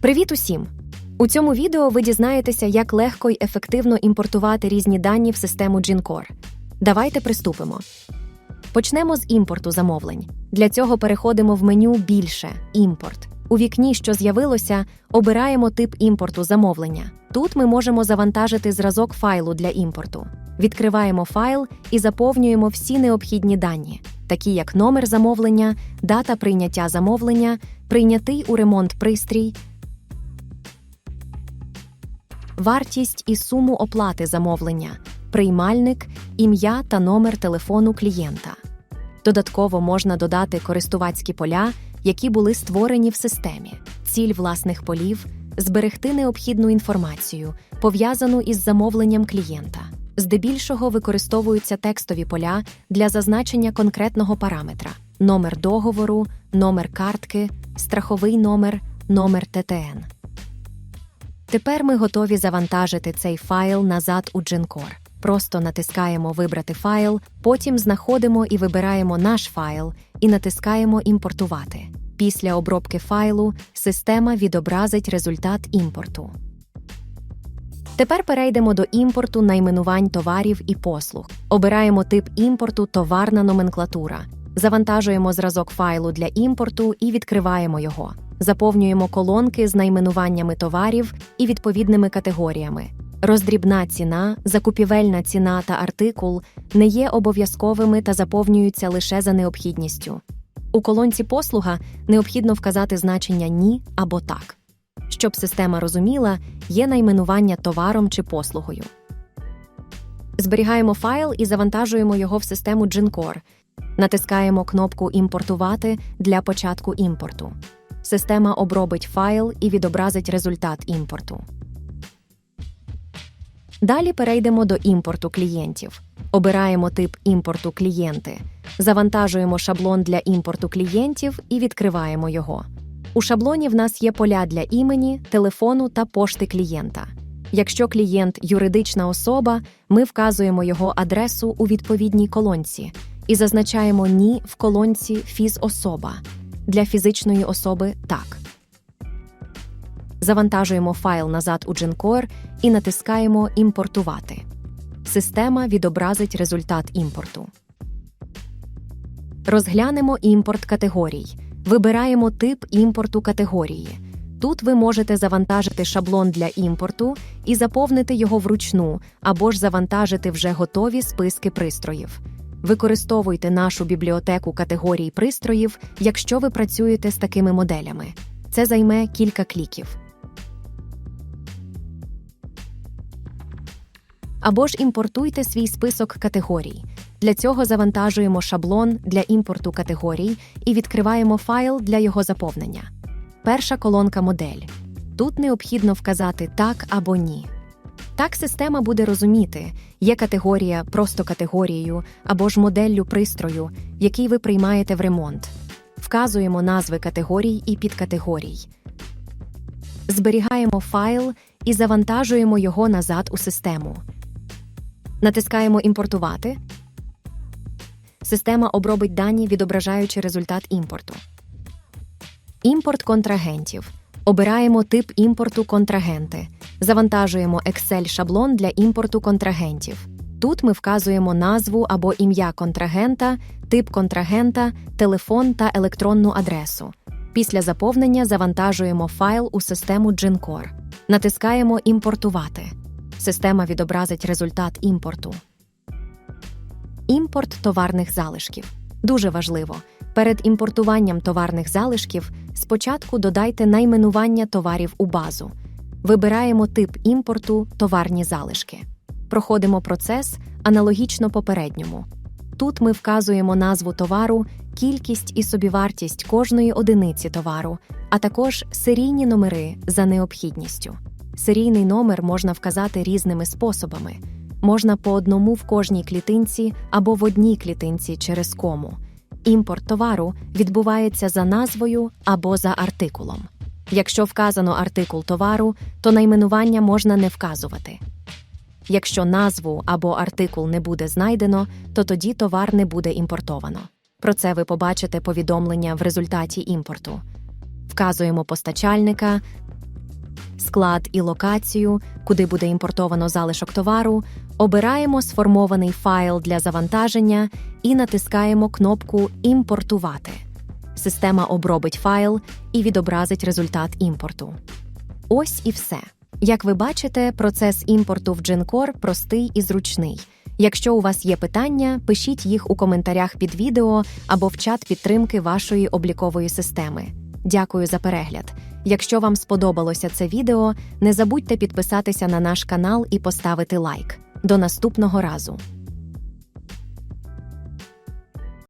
Привіт усім! У цьому відео ви дізнаєтеся, як легко й ефективно імпортувати різні дані в систему GenCore. Давайте приступимо. Почнемо з імпорту замовлень. Для цього переходимо в меню Більше імпорт. У вікні, що з'явилося, обираємо тип імпорту замовлення. Тут ми можемо завантажити зразок файлу для імпорту. Відкриваємо файл і заповнюємо всі необхідні дані, такі як номер замовлення, дата прийняття замовлення, прийнятий у ремонт пристрій, вартість і суму оплати замовлення, приймальник, ім'я та номер телефону клієнта. Додатково можна додати користувацькі поля, які були створені в системі, ціль власних полів, зберегти необхідну інформацію, пов'язану із замовленням клієнта. Здебільшого використовуються текстові поля для зазначення конкретного параметра: номер договору, номер картки, страховий номер, номер ТТН. Тепер ми готові завантажити цей файл назад у GenCore. Просто натискаємо Вибрати файл, потім знаходимо і вибираємо наш файл і натискаємо Імпортувати. Після обробки файлу система відобразить результат імпорту. Тепер перейдемо до імпорту найменувань товарів і послуг. Обираємо тип імпорту Товарна номенклатура. Завантажуємо зразок файлу для імпорту і відкриваємо його. Заповнюємо колонки з найменуваннями товарів і відповідними категоріями. Роздрібна ціна, закупівельна ціна та артикул не є обов'язковими та заповнюються лише за необхідністю. У колонці послуга необхідно вказати значення ні або так. Щоб система розуміла, є найменування товаром чи послугою. Зберігаємо файл і завантажуємо його в систему GenCore. Натискаємо кнопку Імпортувати для початку імпорту. Система обробить файл і відобразить результат імпорту. Далі перейдемо до імпорту клієнтів. Обираємо тип імпорту клієнти, завантажуємо шаблон для імпорту клієнтів і відкриваємо його. У шаблоні в нас є поля для імені, телефону та пошти клієнта. Якщо клієнт юридична особа, ми вказуємо його адресу у відповідній колонці і зазначаємо ні в колонці фізособа. Для фізичної особи так. Завантажуємо файл назад у GenCore і натискаємо Імпортувати. Система відобразить результат імпорту. Розглянемо імпорт категорій. Вибираємо тип імпорту категорії. Тут ви можете завантажити шаблон для імпорту і заповнити його вручну або ж завантажити вже готові списки пристроїв. Використовуйте нашу бібліотеку категорій пристроїв, якщо ви працюєте з такими моделями. Це займе кілька кліків. Або ж імпортуйте свій список категорій. Для цього завантажуємо шаблон для імпорту категорій і відкриваємо файл для його заповнення. Перша колонка модель. Тут необхідно вказати так або ні. Так система буде розуміти, є категорія просто категорією або ж моделлю пристрою, який ви приймаєте в ремонт. Вказуємо назви категорій і підкатегорій. Зберігаємо файл і завантажуємо його назад у систему. Натискаємо Імпортувати. Система обробить дані, відображаючи результат імпорту. Імпорт контрагентів. Обираємо тип імпорту контрагенти. Завантажуємо Excel-шаблон для імпорту контрагентів. Тут ми вказуємо назву або ім'я контрагента, тип контрагента, телефон та електронну адресу. Після заповнення завантажуємо файл у систему GenCore. Натискаємо Імпортувати. Система відобразить результат імпорту. Імпорт товарних залишків. Дуже важливо. Перед імпортуванням товарних залишків спочатку додайте найменування товарів у базу. Вибираємо тип імпорту товарні залишки. Проходимо процес аналогічно попередньому. Тут ми вказуємо назву товару, кількість і собівартість кожної одиниці товару, а також серійні номери за необхідністю. Серійний номер можна вказати різними способами. Можна по одному в кожній клітинці або в одній клітинці через кому. Імпорт товару відбувається за назвою або за артикулом. Якщо вказано артикул товару, то найменування можна не вказувати. Якщо назву або артикул не буде знайдено, то тоді товар не буде імпортовано. Про це ви побачите повідомлення в результаті імпорту. Вказуємо постачальника, склад і локацію, куди буде імпортовано залишок товару, обираємо сформований файл для завантаження і натискаємо кнопку Імпортувати. Система обробить файл і відобразить результат імпорту. Ось і все. Як ви бачите, процес імпорту в GenCore простий і зручний. Якщо у вас є питання, пишіть їх у коментарях під відео або в чат підтримки вашої облікової системи. Дякую за перегляд. Якщо вам сподобалося це відео, не забудьте підписатися на наш канал і поставити лайк. До наступного разу!